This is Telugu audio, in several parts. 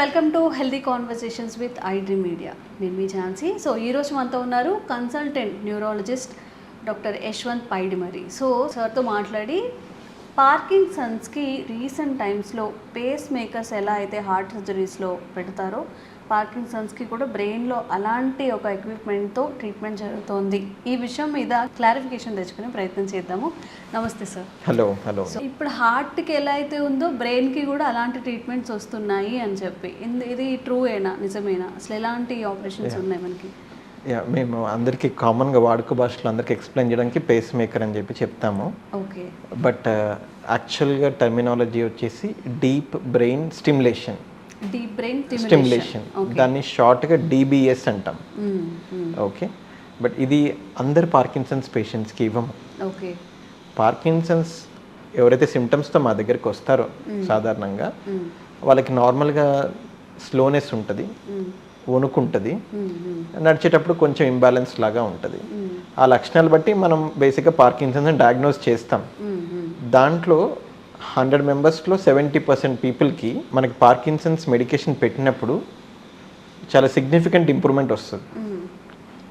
Welcome to healthy conversations with iDream media నేను మీ ఝాన్సీ. సో ఈరోజు మనతో ఉన్నారు consultant neurologist doctor Yashwant Paidimari so సార్తో మాట్లాడి పార్కిన్సన్స్కి రీసెంట్ టైమ్స్లో పేస్ మేకర్స్ ఎలా అయితే హార్ట్ సర్జరీస్లో పెడతారో పార్కిన్సన్స్కి కూడా బ్రెయిన్లో అలాంటి ఒక ఎక్విప్మెంట్తో ట్రీట్మెంట్ జరుగుతోంది. ఈ విషయం మీద క్లారిఫికేషన్ తెచ్చుకునే ప్రయత్నం చేద్దాము. నమస్తే సార్. Hello hello. ఇప్పుడు హార్ట్కి ఎలా అయితే ఉందో బ్రెయిన్కి కూడా అలాంటి ట్రీట్మెంట్స్ వస్తున్నాయి అని చెప్పి. ఇంద- ఇది ట్రూ ఏనా నిజమేనా? అసలు ఎలాంటి ఆపరేషన్స్ ఉన్నాయి మనకి? యా మేము అందరికీ కామన్గా వాడుక భాషలో అందరికీ ఎక్స్ప్లెయిన్ చేయడానికి పేస్ మేకర్ అని చెప్పి చెప్తాము. ఓకే. బట్ యాక్చువల్గా టర్మినాలజీ వచ్చేసి deep brain stimulation. Deep brain stimulation దాన్ని షార్ట్గా డీబీఎస్ అంటాం. ఓకే బట్ ఇది అందరు పార్కిన్సన్స్ పేషెంట్స్కి ఇవ్వము. ఓకే పార్కిన్సన్స్ ఎవరైతే సిమ్టమ్స్తో మా దగ్గరికి వస్తారో సాధారణంగా వాళ్ళకి నార్మల్గా స్లోనెస్ ఉంటుంది. వణుకుంటుంది. నడిచేటప్పుడు కొంచెం ఇంబ్యాలెన్స్ లాగా ఉంటుంది. ఆ లక్షణాలు బట్టి మనం బేసిక్గా పార్కిన్సన్స్ డయాగ్నోస్ చేస్తాం. దాంట్లో హండ్రెడ్ మెంబర్స్లో సెవెంటీ పర్సెంట్ పీపుల్కి మనకి పార్కిన్సన్స్ మెడికేషన్ పెట్టినప్పుడు చాలా సిగ్నిఫికెంట్ ఇంప్రూవ్మెంట్ వస్తుంది.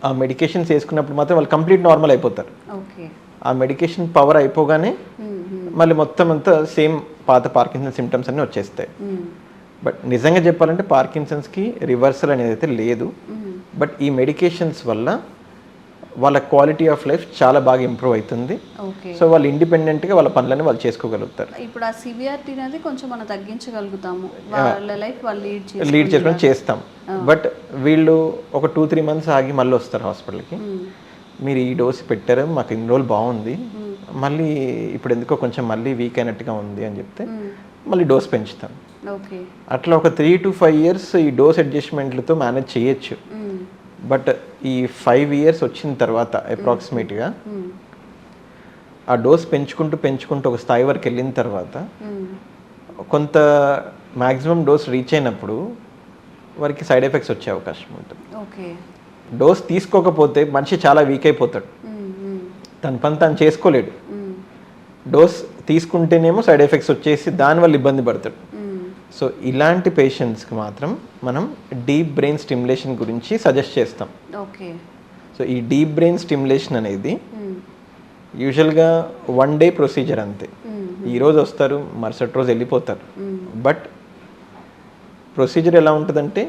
ఆ మెడికేషన్స్ వేసుకున్నప్పుడు మాత్రం వాళ్ళు కంప్లీట్ నార్మల్ అయిపోతారు. ఆ మెడికేషన్ పవర్ అయిపోగానే మళ్ళీ మొత్తం అంతా సేమ్ పాత పార్కిన్సన్ సిమ్టమ్స్ అన్నీ వచ్చేస్తాయి. బట్ నిజంగా చెప్పాలంటే పార్కిన్సన్స్కి రివర్సల్ అనేది అయితే లేదు. బట్ ఈ మెడికేషన్స్ వల్ల వాళ్ళ క్వాలిటీ ఆఫ్ లైఫ్ చాలా బాగా ఇంప్రూవ్ అవుతుంది. సో వాళ్ళు ఇండిపెండెంట్గా వాళ్ళ పనులని వాళ్ళు చేసుకోగలుగుతారు. ఇప్పుడు ఆ సివియారిటీ అనేది కొంచెం మనం తగ్గించగలుగుతాము. వాళ్ళ లైఫ్ వాళ్ళు లీడ్ లీడ్ చేసుకొని చేస్తాం. బట్ వీళ్ళు ఒక టూ త్రీ మంత్స్ ఆగి మళ్ళీ వస్తారు హాస్పిటల్కి. మీరు ఈ డోస్ పెట్టారు మాకు ఇన్ని రోజులు బాగుంది. మళ్ళీ ఇప్పుడు ఎందుకో కొంచెం మళ్ళీ వీక్ అయినట్టుగా ఉంది అని చెప్తే మళ్ళీ డోస్ పెంచుతాం. ఓకే అట్లా ఒక త్రీ టు ఫైవ్ ఇయర్స్ ఈ డోస్ అడ్జస్ట్మెంట్లతో మేనేజ్ చేయొచ్చు. బట్ ఈ ఫైవ్ ఇయర్స్ వచ్చిన తర్వాత అప్రాక్సిమేట్గా ఆ డోస్ పెంచుకుంటూ పెంచుకుంటూ ఒక స్థాయి వరకు వెళ్ళిన తర్వాత కొంత మ్యాక్సిమం డోస్ రీచ్ అయినప్పుడు వారికి సైడ్ ఎఫెక్ట్స్ వచ్చే అవకాశం ఉంటుంది. ఓకే. డోస్ తీసుకోకపోతే మనిషి చాలా వీక్ అయిపోతాడు. తన పని తను చేసుకోలేడు. డోస్ తీసుకుంటేనేమో సైడ్ ఎఫెక్ట్స్ వచ్చేసి దానివల్ల ఇబ్బంది పడతాడు. సో ఇలాంటి పేషెంట్స్కి మాత్రం మనం డీప్ బ్రెయిన్ స్టిమ్యులేషన్ గురించి సజెస్ట్ చేస్తాం. ఓకే సో ఈ డీప్ బ్రెయిన్ స్టిమ్యులేషన్ అనేది యూజువల్గా వన్ డే ప్రొసీజర్ అంతే. ఈ రోజు వస్తారు మరుసటి రోజు వెళ్ళిపోతారు. బట్ ప్రొసీజర్ ఎలా ఉంటుందంటే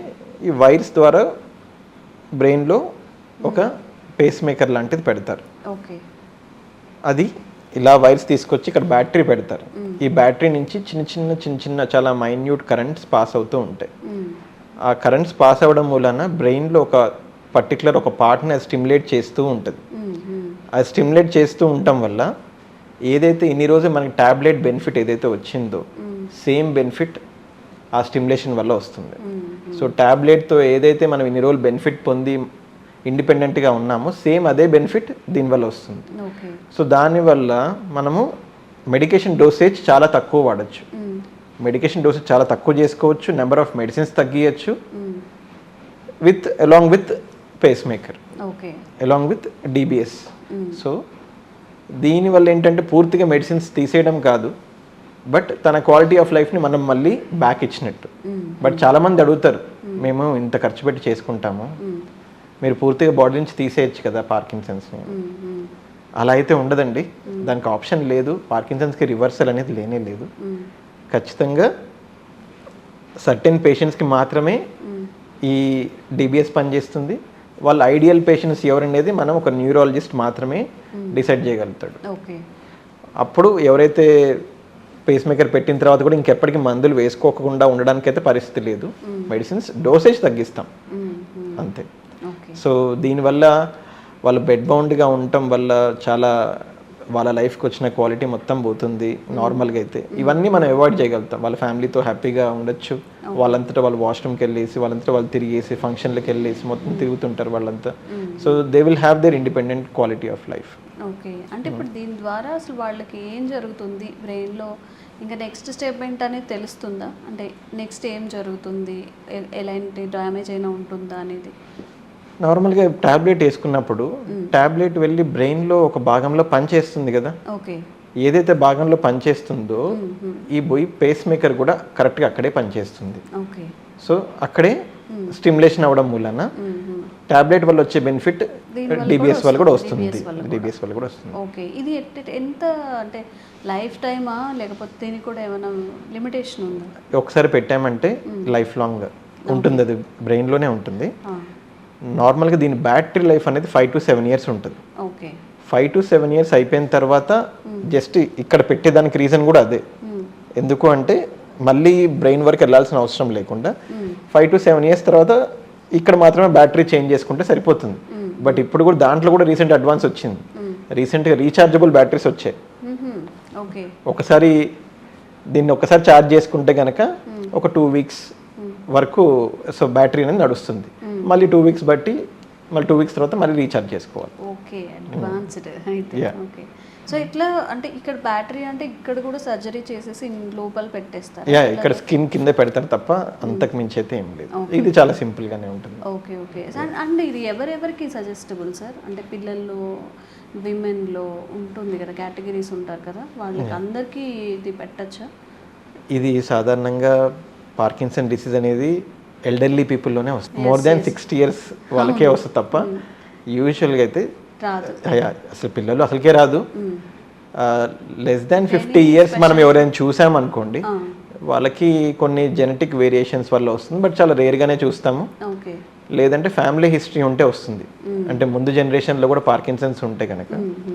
ఈ వైర్స్ ద్వారా బ్రెయిన్లో ఒక పేస్ మేకర్ లాంటిది పెడతారు. ఓకే అది ఇలా వైర్స్ తీసుకొచ్చి ఇక్కడ బ్యాటరీ పెడతారు. ఈ బ్యాటరీ నుంచి చిన్న చిన్న చిన్న చిన్న చాలా మైన్యూట్ కరెంట్స్ పాస్ అవుతూ ఉంటాయి. ఆ కరెంట్స్ పాస్ అవ్వడం మూలన బ్రెయిన్లో ఒక పర్టికులర్ ఒక పార్ట్ని అది స్టిమ్యులేట్ చేస్తూ ఉంటుంది. అది స్టిమ్యులేట్ చేస్తూ ఉండటం వల్ల ఏదైతే ఇన్ని రోజు మనకి టాబ్లెట్ బెనిఫిట్ ఏదైతే వచ్చిందో సేమ్ బెనిఫిట్ ఆ స్టిమ్యులేషన్ వల్ల వస్తుంది. సో టాబ్లెట్తో ఏదైతే మనం ఇన్ని రోజులు బెనిఫిట్ పొంది ఇండిపెండెంట్గా ఉన్నామో సేమ్ అదే బెనిఫిట్ దీనివల్ల వస్తుంది. సో దానివల్ల మనము మెడికేషన్ డోసేజ్ చాలా తక్కువ వాడచ్చు. మెడికేషన్ డోసేజ్ చాలా తక్కువ చేసుకోవచ్చు number of medicines తగ్గియచ్చు with along with pace maker along with DBS so దీనివల్ల ఏంటంటే పూర్తిగా మెడిసిన్స్ తీసేయడం కాదు బట్ తన క్వాలిటీ ఆఫ్ లైఫ్ని మనం మళ్ళీ బ్యాక్ ఇచ్చినట్టు. బట్ చాలామంది అడుగుతారు మేము ఇంత ఖర్చు పెట్టి చేసుకుంటాము మీరు పూర్తిగా బాడీ నుంచి తీసేయచ్చు కదా పార్కిన్సన్స్ని. అలా అయితే ఉండదండి. దానికి ఆప్షన్ లేదు. పార్కిన్సన్స్కి రివర్సల్ అనేది లేనే లేదు. ఖచ్చితంగా సర్టెన్ పేషెంట్స్కి మాత్రమే ఈ డిబిఎస్ పనిచేస్తుంది. వాళ్ళ ఐడియల్ పేషెంట్స్ ఎవరనేది మనం ఒక న్యూరాలజిస్ట్ మాత్రమే డిసైడ్ చేయగలుగుతాడు. అప్పుడు ఎవరైతే పేస్ మేకర్ పెట్టిన తర్వాత కూడా ఇంకెప్పటికీ మందులు వేసుకోకుండా ఉండడానికి అయితే పరిస్థితి లేదు. మెడిసిన్స్ డోసేజ్ తగ్గిస్తాం. అంతే. సో దీనివల్ల వాళ్ళు బెడ్ బౌండ్గా ఉండటం వల్ల చాలా వాళ్ళ లైఫ్కి వచ్చిన క్వాలిటీ మొత్తం పోతుంది నార్మల్గా అయితే. ఇవన్నీ మనం అవాయిడ్ చేయగలుగుతాం. వాళ్ళ ఫ్యామిలీతో హ్యాపీగా ఉండొచ్చు. వాళ్ళంతటా వాళ్ళు వాష్రూమ్కి వెళ్ళేసి వాళ్ళంతటా వాళ్ళు తిరిగేసి ఫంక్షన్లకు వెళ్ళేసి మొత్తం తిరుగుతుంటారు వాళ్ళంతా. So they will have their independent quality of life okay అంటే ఇప్పుడు దీని ద్వారా అసలు వాళ్ళకి ఏం జరుగుతుంది? బ్రెయిన్లో ఇంకా నెక్స్ట్ స్టెప్ ఏంటనేది తెలుస్తుందా? అంటే నెక్స్ట్ ఏం జరుగుతుంది? ఎలాంటి డ్యామేజ్ అయినా ఉంటుందా అనేది? నార్మల్గా టాబ్లెట్ వేసుకున్నప్పుడు టాబ్లెట్ వెళ్ళి బ్రెయిన్లో ఒక భాగంలో పనిచేస్తుంది కదా. ఓకే. ఏదైతే భాగంలో పనిచేస్తుందో ఈ బొయ్యి పేస్ మేకర్ కూడా కరెక్ట్గా అక్కడే పనిచేస్తుంది. ఓకే. సో అక్కడే స్టిమ్యులేషన్ అవ్వడం మూలన టాబ్లెట్ వల్ల వచ్చే బెనిఫిట్ డిబిఎస్ వల్ల కూడా వస్తుంది. డిబిఎస్ వల్ల కూడా. వస్తుంది. ఓకే. ఇది ఎంత అంటే లైఫ్ టైమా లేకపోతే దీనికి కూడా ఏమైనా లిమిటేషన్ ఉందా? ఒకసారి పెట్టామంటే లైఫ్ లాంగ్ ఉంటుంది అది బ్రెయిన్లోనే ఉంటుంది. నార్మల్గా దీని బ్యాటరీ లైఫ్ అనేది ఫైవ్ టు సెవెన్ ఇయర్స్ ఉంటుంది. Okay. Five to seven years అయిపోయిన తర్వాత జస్ట్ ఇక్కడ పెట్టేదానికి రీజన్ కూడా అదే. ఎందుకు అంటే మళ్ళీ బ్రెయిన్ వరకు వెళ్ళాల్సిన అవసరం లేకుండా ఫైవ్ టు సెవెన్ ఇయర్స్ తర్వాత ఇక్కడ మాత్రమే బ్యాటరీ చేంజ్ చేసుకుంటే సరిపోతుంది. బట్ ఇప్పుడు కూడా దాంట్లో కూడా రీసెంట్ అడ్వాన్స్ వచ్చింది. రీసెంట్గా రీఛార్జబుల్ బ్యాటరీస్ వచ్చాయి. ఒకసారి దీన్ని ఒకసారి ఛార్జ్ చేసుకుంటే కనుక ఒక టూ వీక్స్ వరకు సో బ్యాటరీ అనేది నడుస్తుంది. మళ్ళీ టూ వీక్స్ బట్టి మళ్ళీ టూ వీక్స్ తర్వాత మళ్ళీ రీఛార్జ్ చేసుకోవాలి. ఓకే అడ్వాన్స్డ్ అయితే. Yeah. ఓకే సో ఇట్లా అంటే ఇక్కడ బ్యాటరీ అంటే ఇక్కడ కూడా సర్జరీ చేసేసి లోపల పెట్టేస్తారు. యా ఇక్కడ స్కిన్ కింద పెడతారు తప్ప అంతకు మించి అయితే ఏం లేదు. ఇది చాలా సింపుల్ గానే ఉంటుంది. ఓకే ఓకే అండ్ అండ్ ఇది ఎవరెవరికి సజెస్టబుల్ సార్ అంటే పిల్లల్లో విమెన్లో ఉంటుంది కదా కేటగిరీస్ ఉంటారు కదా వాళ్ళకి అందరికీ ఇది పెట్టచ్చా? ఇది సాధారణంగా పార్కిన్సన్ డిసీజ్ అనేది ఎల్డర్లీ పీపుల్లోనే వస్తుంది. మోర్ దాన్ సిక్స్టీ ఇయర్స్ వాళ్ళకే వస్తుంది తప్ప యూజువల్గా అయితే రాదు. యా, అసలు పిల్లలు అసలుకే రాదు. లెస్ దాన్ ఫిఫ్టీ ఇయర్స్ మనం ఎవరైనా చూసామనుకోండి వాళ్ళకి కొన్ని జెనెటిక్ వేరియేషన్స్ వల్ల వస్తుంది బట్ చాలా రేర్గానే చూస్తాము. లేదంటే ఫ్యామిలీ హిస్టరీ ఉంటే వస్తుంది. అంటే ముందు జనరేషన్లో కూడా పార్కిన్సన్స్ ఉంటే కనుక మ్మ్.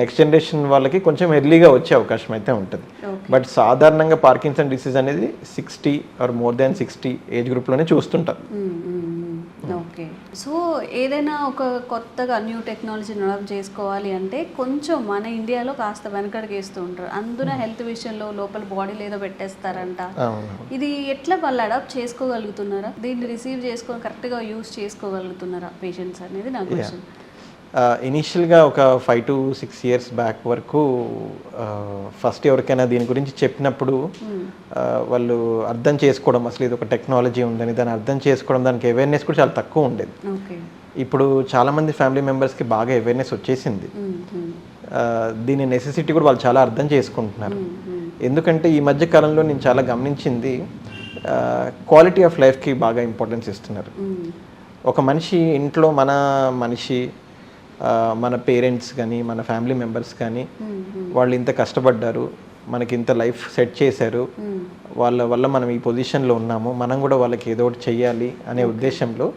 నెక్స్ట్ జనరేషన్ వాళ్ళకి కొంచెం ఎర్లీగా వచ్చే అవకాశం అయితే ఉంటుంది. బట్ సాధారణంగా పార్కిన్సన్ డిసీజ్ అనేది sixty or more than sixty age గ్రూప్లోనే చూస్తుంటారు. ఓకే. సో ఏదైనా ఒక కొత్తగా న్యూ టెక్నాలజీ డెవలప్ చేసుకోవాలి అంటే కొంచెం మన ఇండియాలో కాస్త వెనకడికి వేస్తూ ఉంటారు. అందున హెల్త్ విషయంలో లోపల బాడీలో ఏదో పెట్టేస్తారంట. ఇది ఎట్లా వాళ్ళు అడాప్ట్ చేసుకోగలుగుతున్నారా? దీన్ని రిసీవ్ చేసుకొని కరెక్ట్గా యూస్ చేసుకోగలుగుతున్నారా? పేషెంట్స్ అనేది నా క్వశ్చన్. ఇనీషియల్గా ఒక five to six years back వరకు ఫస్ట్ ఎవరికైనా దీని గురించి చెప్పినప్పుడు ఆ, వాళ్ళు అర్థం చేసుకోవడం అసలు ఇది ఒక టెక్నాలజీ ఉందని దాన్ని అర్థం చేసుకోవడం దానికి అవేర్నెస్ కూడా చాలా తక్కువ ఉండేది. ఇప్పుడు చాలామంది ఫ్యామిలీ మెంబర్స్కి బాగా అవేర్నెస్ వచ్చేసింది. ఆ, దీని నెసెసిటీ కూడా వాళ్ళు చాలా అర్థం చేసుకుంటున్నారు. ఎందుకంటే ఈ మధ్య కాలంలో నేను చాలా గమనించింది క్వాలిటీ ఆఫ్ లైఫ్కి బాగా ఇంపార్టెన్స్ ఇస్తున్నారు. ఒక మనిషి ఇంట్లో మన మనిషి మన పేరెంట్స్ కానీ మన ఫ్యామిలీ మెంబర్స్ కానీ వాళ్ళు ఇంత కష్టపడ్డారు మనకి ఇంత లైఫ్ సెట్ చేశారు వాళ్ళ వల్ల మనం ఈ పొజిషన్లో ఉన్నాము మనం కూడా వాళ్ళకి ఏదో ఒకటి చెయ్యాలి అనే ఉద్దేశంలో.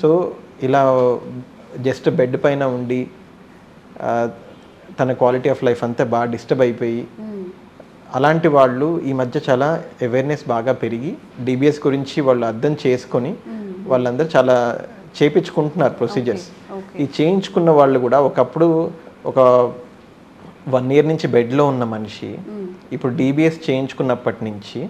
సో ఇలా జస్ట్ బెడ్ పైన ఉండి తన క్వాలిటీ ఆఫ్ లైఫ్ అంతా బాగా డిస్టర్బ్ అయిపోయి అలాంటి వాళ్ళు ఈ మధ్య చాలా అవేర్నెస్ బాగా పెరిగి డిబిఎస్ గురించి వాళ్ళు అర్థం చేసుకొని వాళ్ళందరూ చాలా చేపించుకుంటున్నారు ప్రొసీజర్స్. ఈ చేయించుకున్న వాళ్ళు కూడా ఒకప్పుడు ఒక వన్ ఇయర్ నుంచి బెడ్లో ఉన్న మనిషి ఇప్పుడు డిబిఎస్ చేయించుకున్నప్పటి నుంచి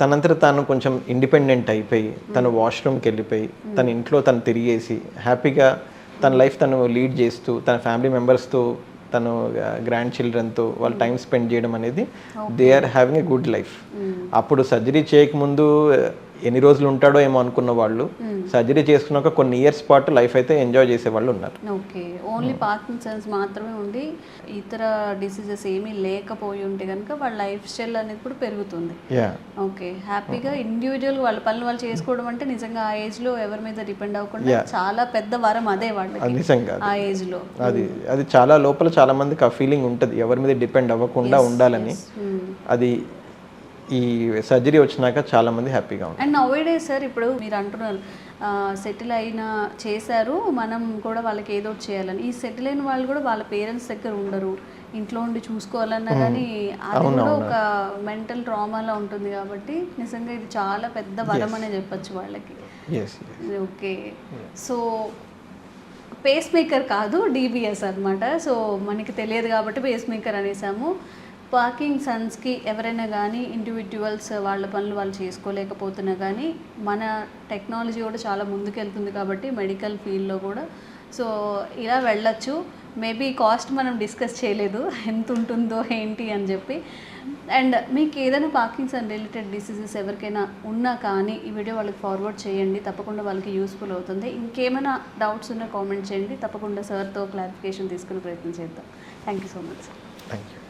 తనంతట తాను కొంచెం ఇండిపెండెంట్ అయిపోయి తను వాష్రూమ్కి వెళ్ళిపోయి తన ఇంట్లో తను తిరిగేసి హ్యాపీగా తన లైఫ్ తను లీడ్ చేస్తూ తన ఫ్యామిలీ మెంబర్స్తో తను గ్రాండ్ చిల్డ్రన్తో వాళ్ళు టైం స్పెండ్ చేయడం అనేది they are having a good life అప్పుడు సర్జరీ చేయకముందు ఎన్ని రోజులు ఉంటాడో ఏమో అనుకున్న వాళ్ళు సర్జరీ చేసుకున్నాక కొన్ని ఇయర్స్ పాటు లైఫ్ అయితే ఎంజాయ్ చేసే వాళ్ళు ఉన్నారు. ఓకే. ఓన్లీ పార్కిన్సన్స్ మాత్రమే ఉండి ఇతర డిసీజెస్ ఏమీ లేకపోయి ఉంటే కనుక వాళ్ళ లైఫ్ స్టైల్ అనేది కూడా పెరుగుతుంది. ఓకే. హ్యాపీగా ఇండివిజువల్ వాళ్ళ పనులు వాళ్ళు చేసుకోవడం అంటే నిజంగా ఆ ఏజ్లో ఎవరి మీద డిపెండ్ అవ్వకుండా చాలా పెద్ద వరం అదే అది వాళ్ళకి నిజంగా ఆ ఏజ్లో అది అది చాలా లోపల చాలా మందికి ఆ ఫీలింగ్ ఉంటుంది. ఎవరి మీద డిపెండ్ అవ్వకుండా ఉండాలని. అది ఈ సర్జరీ వచ్చినాక చాలా మంది హ్యాపీగా ఉంటారు. అండ్ నవ్ డేస్ సార్ ఇప్పుడు మీరు అంటున్నారు సెటిల్ అయిన చేశారు మనం కూడా వాళ్ళకి ఏదో చేయాలని. ఈ సెటిల్ అయిన వాళ్ళు కూడా వాళ్ళ పేరెంట్స్ దగ్గర ఉండరు. ఇంట్లో ఉండి చూసుకోవాలన్నా కానీ అది కూడా ఒక మెంటల్ ట్రామాలా ఉంటుంది కాబట్టి నిజంగా ఇది చాలా పెద్ద వరం అనే చెప్పొచ్చు వాళ్ళకి. ఓకే. సో పేస్ మేకర్ కాదు డీబీఎస్ అన్నమాట. సో మనకి తెలియదు కాబట్టి పేస్ మేకర్ అనేసాము. పార్కింగ్ సన్స్కి ఎవరైనా కానీ ఇండివిజువల్స్ వాళ్ళ పనులు వాళ్ళు చేసుకోలేకపోతున్నా కానీ మన టెక్నాలజీ కూడా చాలా ముందుకెళ్తుంది కాబట్టి మెడికల్ ఫీల్డ్లో కూడా. సో ఇలా వెళ్ళచ్చు. మేబీ కాస్ట్ మనం డిస్కస్ చేయలేదు. ఎంత ఉంటుందో ఏంటి అని చెప్పి. అండ్ మీకు ఏదైనా పార్కిన్సన్ రిలేటెడ్ డిసీజెస్ ఎవరికైనా ఉన్నా కానీ ఈ వీడియో వాళ్ళకి ఫార్వర్డ్ చేయండి. తప్పకుండా వాళ్ళకి యూస్ఫుల్ అవుతుంది. ఇంకేమైనా డౌట్స్ ఉన్నా కామెంట్ చేయండి. తప్పకుండా సార్తో క్లారిఫికేషన్ తీసుకునే ప్రయత్నం చేద్దాం. Thank you so much. Sir thank you